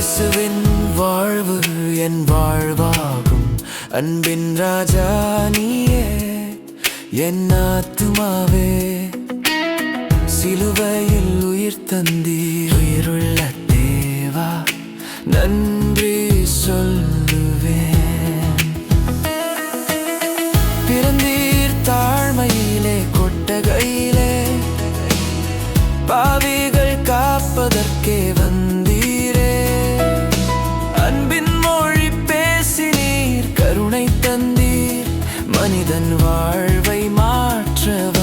இயேசுவின் வாழ்வு என் வாழ்வாகும். அன்பின் ராஜா நீயே என் ஆத்துமாவே. சிலுவையில் உயிர் தந்தி உயிருள்ள தேவா நன்றி சொல்லுவேன். பிறந்தீர் தாழ்மையிலே கொட்டகையிலே. பாவிகள் காப்பதற்கே தன் வாழ்வை மாற்றவர்